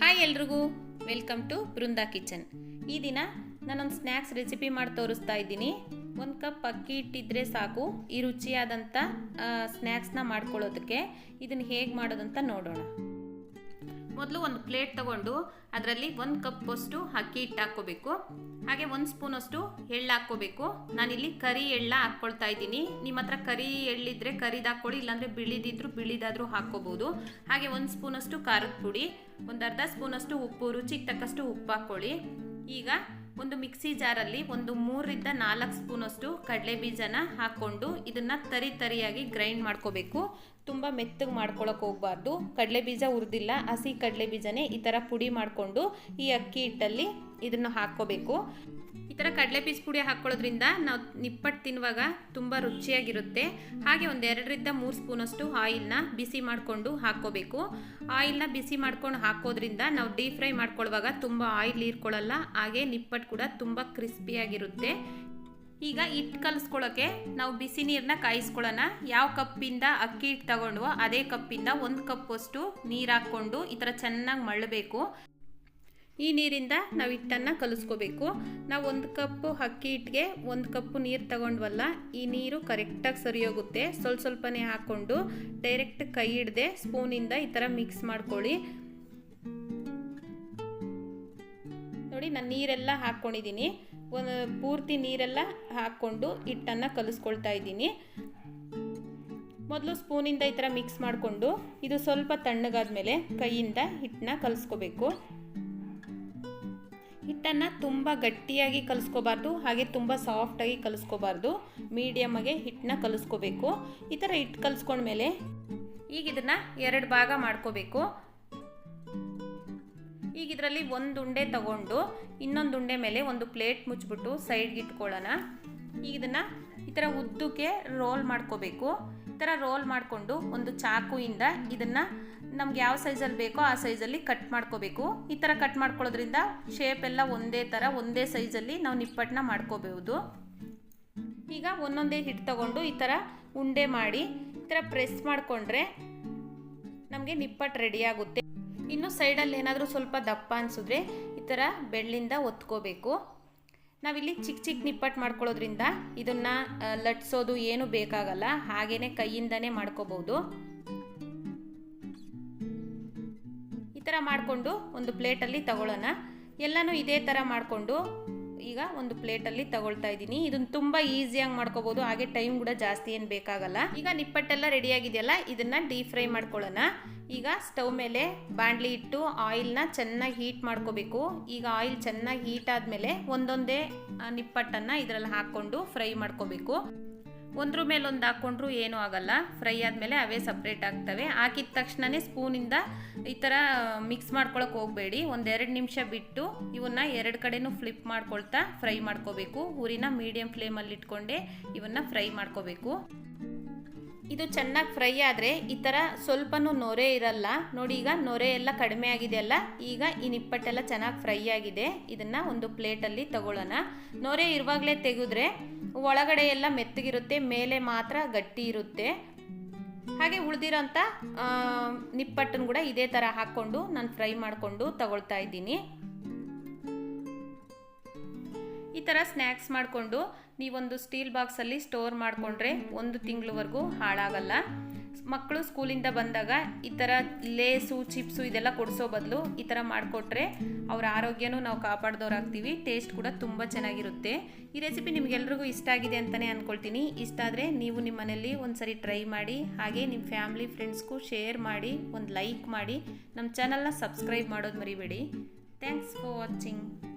Hi ಎಲ್ರಿಗೂ. Welcome to Brinda kitchen ಈ ದಿನ ನಾನೊಂದು ಸ್ನ್ಯಾಕ್ಸ್ ರೆಸಿಪಿ ಮಾಡಿ ತೋರಿಸ್ತಾ ಇದ್ದೀನಿ. ಒಂದು ಕಪ್ ಅಕ್ಕಿ ಇಟ್ಟಿದ್ರೆ ಸಾಕು. ಈ ರುಚಿಯಾದಂಥ ಸ್ನ್ಯಾಕ್ಸ್ನ ಮಾಡ್ಕೊಳ್ಳೋದಕ್ಕೆ ಇದನ್ನು ಹೇಗೆ ಮಾಡೋದಂತ ನೋಡೋಣ. ಮೊದಲು ಒಂದು ಪ್ಲೇಟ್ ತಗೊಂಡು ಅದರಲ್ಲಿ ಒಂದು ಕಪ್ಪಷ್ಟು ಅಕ್ಕಿ ಹಿಟ್ಟು ಹಾಕ್ಕೋಬೇಕು. ಹಾಗೆ ಒಂದು ಸ್ಪೂನಷ್ಟು ಎಳ್ಳು ಹಾಕ್ಕೋಬೇಕು. ನಾನಿಲ್ಲಿ ಕರಿ ಎಳ್ಳ ಹಾಕ್ಕೊಳ್ತಾ ಇದ್ದೀನಿ. ನಿಮ್ಮ ಹತ್ರ ಕರಿ ಎಳ್ಳಿದ್ರೆ ಕರಿದು ಹಾಕ್ಕೊಳ್ಳಿ ಇಲ್ಲಾಂದರೆ ಬಿಳಿದಿದ್ರು ಬಿಳಿದಾದರೂ ಹಾಕ್ಕೋಬೋದು. ಹಾಗೆ ಒಂದು ಸ್ಪೂನಷ್ಟು ಖಾರದ ಪುಡಿ, ಒಂದು ಅರ್ಧ ಸ್ಪೂನಷ್ಟು ಉಪ್ಪು, ರುಚಿಗೆ ತಕ್ಕಷ್ಟು ಉಪ್ಪು ಹಾಕ್ಕೊಳ್ಳಿ ಈಗ ಒಂದು ಮಿಕ್ಸಿ ಜಾರಲ್ಲಿ ಒಂದು ಮೂರರಿಂದ ನಾಲ್ಕು ಸ್ಪೂನಷ್ಟು ಕಡಲೆ ಬೀಜನ ಹಾಕ್ಕೊಂಡು ಇದನ್ನು ತರಿ ತರಿಯಾಗಿ ಗ್ರೈಂಡ್ ಮಾಡ್ಕೋಬೇಕು. ತುಂಬ ಮೆತ್ತಗೆ ಮಾಡ್ಕೊಳಕ್ಕೆ ಹೋಗಬಾರ್ದು. ಕಡಲೆ ಬೀಜ ಉರಿದಿಲ್ಲ ಹಸಿ ಕಡಲೆ ಬೀಜನೇ ಈ ಥರ ಪುಡಿ ಮಾಡಿಕೊಂಡು ಈ ಅಕ್ಕಿ ಹಿಟ್ಟಲ್ಲಿ ಇದನ್ನು ಹಾಕ್ಕೋಬೇಕು. ಈ ಥರ ಕಡಲೆ ಬೀಸ್ ಪುಡಿ ಹಾಕ್ಕೊಳ್ಳೋದ್ರಿಂದ ನಾವು ನಿಪ್ಪಟ್ಟು ತಿನ್ನುವಾಗ ತುಂಬ ರುಚಿಯಾಗಿರುತ್ತೆ. ಹಾಗೆ ಒಂದು ಎರಡರಿಂದ ಮೂರು ಸ್ಪೂನಷ್ಟು ಆಯಿಲ್ನ ಬಿಸಿ ಮಾಡಿಕೊಂಡು ಹಾಕ್ಕೋಬೇಕು. ಆಯಿಲ್ನ ಬಿಸಿ ಮಾಡ್ಕೊಂಡು ಹಾಕೋದ್ರಿಂದ ನಾವು ಡೀಪ್ ಫ್ರೈ ಮಾಡ್ಕೊಳ್ಳುವಾಗ ತುಂಬ ಆಯಿಲ್ ಹೀರ್ಕೊಳ್ಳಲ್ಲ ಹಾಗೆ ನಿಪ್ಪಟ್ಟು ಕೂಡ ತುಂಬ ಕ್ರಿಸ್ಪಿಯಾಗಿರುತ್ತೆ ಈಗ ಹಿಟ್ಟು ಕಲಿಸ್ಕೊಳ್ಳೋಕ್ಕೆ ನಾವು ಬಿಸಿ ನೀರನ್ನ ಕಾಯಿಸ್ಕೊಳ್ಳೋಣ ಯಾವ ಕಪ್ಪಿಂದ ಅಕ್ಕಿ ಹಿಟ್ಟು ತಗೊಂಡ್ವೋ ಅದೇ ಕಪ್ಪಿಂದ ಒಂದು ಕಪ್ಪಷ್ಟು ನೀರು ಹಾಕ್ಕೊಂಡು ಈ ಥರ ಚೆನ್ನಾಗಿ ಮಳ್ಳಬೇಕು. ಈ ನೀರಿಂದ ನಾವು ಹಿಟ್ಟನ್ನು ಕಲಿಸ್ಕೋಬೇಕು. ನಾವು ಒಂದು ಕಪ್ಪು ಅಕ್ಕಿ ಹಿಟ್ಟಿಗೆ ಒಂದು ಕಪ್ಪು ನೀರು ತಗೊಂಡ್ವಲ್ಲ, ಈ ನೀರು ಕರೆಕ್ಟಾಗಿ ಸರಿ ಹೋಗುತ್ತೆ ಸ್ವಲ್ಪ ಸ್ವಲ್ಪನೇ ಹಾಕ್ಕೊಂಡು ಡೈರೆಕ್ಟ್ ಕೈ ಹಿಡ್ದೆ ಸ್ಪೂನಿಂದ ಈ ಥರ ಮಿಕ್ಸ್ ಮಾಡ್ಕೊಳ್ಳಿ. ನೋಡಿ ನಾನು ನೀರೆಲ್ಲ ಹಾಕ್ಕೊಂಡಿದ್ದೀನಿ ಒಂದು ಪೂರ್ತಿ ನೀರೆಲ್ಲ ಹಾಕ್ಕೊಂಡು ಹಿಟ್ಟನ್ನು ಕಲಿಸ್ಕೊಳ್ತಾ ಇದ್ದೀನಿ. ಮೊದಲು ಸ್ಪೂನಿಂದ ಈ ಥರ ಮಿಕ್ಸ್ ಮಾಡಿಕೊಂಡು, ಇದು ಸ್ವಲ್ಪ ತಣ್ಣಗಾದ ಮೇಲೆ ಕೈಯಿಂದ ಹಿಟ್ಟನ್ನ ಕಲಿಸ್ಕೋಬೇಕು. ಹಿಟ್ಟನ್ನು ತುಂಬ ಗಟ್ಟಿಯಾಗಿ ಕಲಿಸ್ಕೋಬಾರ್ದು, ಹಾಗೆ ತುಂಬ ಸಾಫ್ಟಾಗಿ ಕಲಿಸ್ಕೋಬಾರ್ದು. ಮೀಡಿಯಮ್ಮಾಗೆ ಹಿಟ್ಟನ್ನ ಕಲಿಸ್ಕೋಬೇಕು. ಈ ಥರ ಹಿಟ್ಟು ಕಲಿಸ್ಕೊಂಡ್ಮೇಲೆ ಈಗ ಇದನ್ನು ಎರಡು ಭಾಗ ಮಾಡ್ಕೋಬೇಕು. ಈಗ ಇದರಲ್ಲಿ ಒಂದು ಉಂಡೆ ತಗೊಂಡು ಇನ್ನೊಂದು ಉಂಡೆ ಮೇಲೆ ಒಂದು ಪ್ಲೇಟ್ ಮುಚ್ಚಿಬಿಟ್ಟು ಸೈಡ್ಗೆ ಇಟ್ಕೊಳ್ಳೋಣ. ಈಗ ಇದನ್ನು ಈ ಥರ ಉದ್ದಕ್ಕೆ ರೋಲ್ ಮಾಡ್ಕೋಬೇಕು. ಈ ಥರ ರೋಲ್ ಮಾಡಿಕೊಂಡು ಒಂದು ಚಾಕುಯಿಂದ ಇದನ್ನು ನಮ್ಗೆ ಯಾವ ಸೈಜಲ್ಲಿ ಬೇಕೋ ಆ ಸೈಜಲ್ಲಿ ಕಟ್ ಮಾಡ್ಕೋಬೇಕು. ಈ ಥರ ಕಟ್ ಮಾಡ್ಕೊಳ್ಳೋದ್ರಿಂದ ಶೇಪ್ ಎಲ್ಲ ಒಂದೇ ಥರ ಒಂದೇ ಸೈಜಲ್ಲಿ ನಾವು ನಿಪ್ಪಟ್ಟನ್ನ ಮಾಡ್ಕೋಬಹುದು. ಈಗ ಒಂದೊಂದೇ ಹಿಟ್ಟು ತಗೊಂಡು ಈ ಥರ ಉಂಡೆ ಮಾಡಿ, ಈ ಥರ ಪ್ರೆಸ್ ಮಾಡಿಕೊಂಡ್ರೆ ನಮಗೆ ನಿಪ್ಪಟ್ಟು ರೆಡಿ ಆಗುತ್ತೆ. ಇನ್ನು ಸೈಡಲ್ಲಿ ಏನಾದರೂ ಸ್ವಲ್ಪ ದಪ್ಪ ಅನಿಸಿದ್ರೆ ಈ ಥರ ಬೆಳ್ಳಿಂದ ಒತ್ಕೋಬೇಕು. ನಾವಿಲ್ಲಿ ಚಿಕ್ಕ ಚಿಕ್ಕ ನಿಪ್ಪಟ್ಟು ಮಾಡ್ಕೊಳ್ಳೋದ್ರಿಂದ ಇದನ್ನು ಲಟ್ಸೋದು ಏನು ಬೇಕಾಗಲ್ಲ. ಹಾಗೇ ಕೈಯಿಂದನೇ ಮಾಡ್ಕೋಬೋದು ಥರ ಮಾಡಿಕೊಂಡು ಒಂದು ಪ್ಲೇಟಲ್ಲಿ ತಗೊಳ್ಳೋಣ. ಎಲ್ಲನೂ ಇದೇ ಥರ ಮಾಡಿಕೊಂಡು ಈಗ ಒಂದು ಪ್ಲೇಟಲ್ಲಿ ತಗೊಳ್ತಾ ಇದ್ದೀನಿ. ಇದನ್ನು ತುಂಬ ಈಸಿಯಾಗಿ ಮಾಡ್ಕೋಬೋದು. ಹಾಗೆ ಟೈಮ್ ಕೂಡ ಜಾಸ್ತಿ ಏನು ಬೇಕಾಗಲ್ಲ. ಈಗ ನಿಪ್ಪಟ್ಟೆಲ್ಲ ರೆಡಿಯಾಗಿದೆಯಲ್ಲ ಇದನ್ನು ಡೀಪ್ ಫ್ರೈ ಮಾಡ್ಕೊಳ್ಳೋಣ. ಈಗ ಸ್ಟವ್ ಮೇಲೆ ಬಾಂಡ್ಲಿ ಇಟ್ಟು ಆಯಿಲ್ನ ಚೆನ್ನಾಗಿ ಹೀಟ್ ಮಾಡ್ಕೋಬೇಕು. ಈಗ ಆಯಿಲ್ ಚೆನ್ನಾಗಿ ಹೀಟ್ ಆದಮೇಲೆ ಒಂದೊಂದೇ ನಿಪ್ಪಟ್ಟನ್ನು ಇದರಲ್ಲಿ ಹಾಕ್ಕೊಂಡು ಫ್ರೈ ಮಾಡ್ಕೋಬೇಕು. ಒಂದ್ರ ಮೇಲೆ ಒಂದು ಹಾಕ್ಕೊಂಡ್ರು ಏನೂ ಆಗಲ್ಲ. ಫ್ರೈ ಆದಮೇಲೆ ಅವೇ ಸಪ್ರೇಟ್ ಆಗ್ತವೆ. ಹಾಕಿದ ತಕ್ಷಣವೇ ಸ್ಪೂನಿಂದ ಈ ಥರ ಮಿಕ್ಸ್ ಮಾಡ್ಕೊಳಕ್ಕೆ ಹೋಗಬೇಡಿ. ಒಂದೆರಡು ನಿಮಿಷ ಬಿಟ್ಟು ಇವನ್ನ ಎರಡು ಕಡೆನೂ ಫ್ಲಿಪ್ ಮಾಡ್ಕೊಳ್ತಾ ಫ್ರೈ ಮಾಡ್ಕೋಬೇಕು. ಊರಿನ ಮೀಡಿಯಮ್ ಫ್ಲೇಮಲ್ಲಿ ಇಟ್ಕೊಂಡೆ ಇವನ್ನ ಫ್ರೈ ಮಾಡ್ಕೋಬೇಕು. ಇದು ಚೆನ್ನಾಗಿ ಫ್ರೈ ಆದರೆ ಈ ಥರ ಸ್ವಲ್ಪನೂ ನೊರೆ ಇರಲ್ಲ. ನೋಡಿ ಈಗ ನೊರೆ ಎಲ್ಲ ಕಡಿಮೆ ಆಗಿದೆಯಲ್ಲ ಈಗ ಈ ನಿಪ್ಪಟ್ಟೆಲ್ಲ ಚೆನ್ನಾಗಿ ಫ್ರೈ ಆಗಿದೆ. ಇದನ್ನು ಒಂದು ಪ್ಲೇಟಲ್ಲಿ ತಗೊಳ್ಳೋಣ. ನೊರೆ ಇರುವಾಗಲೇ ತೆಗೆದ್ರೆ ಒಳಗಡೆ ಎಲ್ಲ ಮೆತ್ತಗಿರುತ್ತೆ, ಮೇಲೆ ಮಾತ್ರ ಗಟ್ಟಿ ಇರುತ್ತೆ. ಹಾಗೆ ಉಳಿದಿರೋಂಥ ನಿಪ್ಪಟ್ಟನ್ನು ಕೂಡ ಇದೇ ಥರ ಹಾಕ್ಕೊಂಡು ನಾನು ಫ್ರೈ ಮಾಡಿಕೊಂಡು ತಗೊಳ್ತಾ ಇದ್ದೀನಿ. ಈ ಥರ ಸ್ನ್ಯಾಕ್ಸ್ ಮಾಡಿಕೊಂಡು ನೀವೊಂದು ಸ್ಟೀಲ್ ಬಾಕ್ಸಲ್ಲಿ ಸ್ಟೋರ್ ಮಾಡಿಕೊಂಡ್ರೆ ಒಂದು ತಿಂಗಳವರೆಗೂ ಹಾಳಾಗಲ್ಲ. ಮಕ್ಕಳು ಸ್ಕೂಲಿಂದ ಬಂದಾಗ ಈ ಥರ ಲೇಸು, ಚಿಪ್ಸು ಇದೆಲ್ಲ ಕೊಡಿಸೋ ಬದಲು ಈ ಥರ ಮಾಡಿಕೊಟ್ರೆ ಅವ್ರ ಆರೋಗ್ಯನೂ ನಾವು ಕಾಪಾಡ್ದವ್ರಾಗ್ತೀವಿ ಟೇಸ್ಟ್ ಕೂಡ ತುಂಬ ಚೆನ್ನಾಗಿರುತ್ತೆ. ಈ ರೆಸಿಪಿ ನಿಮಗೆಲ್ರಿಗೂ ಇಷ್ಟ ಆಗಿದೆ ಅಂತಲೇ ಅಂದ್ಕೊಳ್ತೀನಿ ಇಷ್ಟ ಆದರೆ ನೀವು ನಿಮ್ಮ ಮನೆಯಲ್ಲಿ ಒಂದು ಸರಿ ಟ್ರೈ ಮಾಡಿ, ಹಾಗೆ ನಿಮ್ಮ ಫ್ಯಾಮ್ಲಿ ಫ್ರೆಂಡ್ಸ್ಗೂ ಶೇರ್ ಮಾಡಿ, ಒಂದು ಲೈಕ್ ಮಾಡಿ ನಮ್ಮ ಚಾನಲ್ನ ಸಬ್ಸ್ಕ್ರೈಬ್ ಮಾಡೋದು ಮರಿಬೇಡಿ. Thanks for watching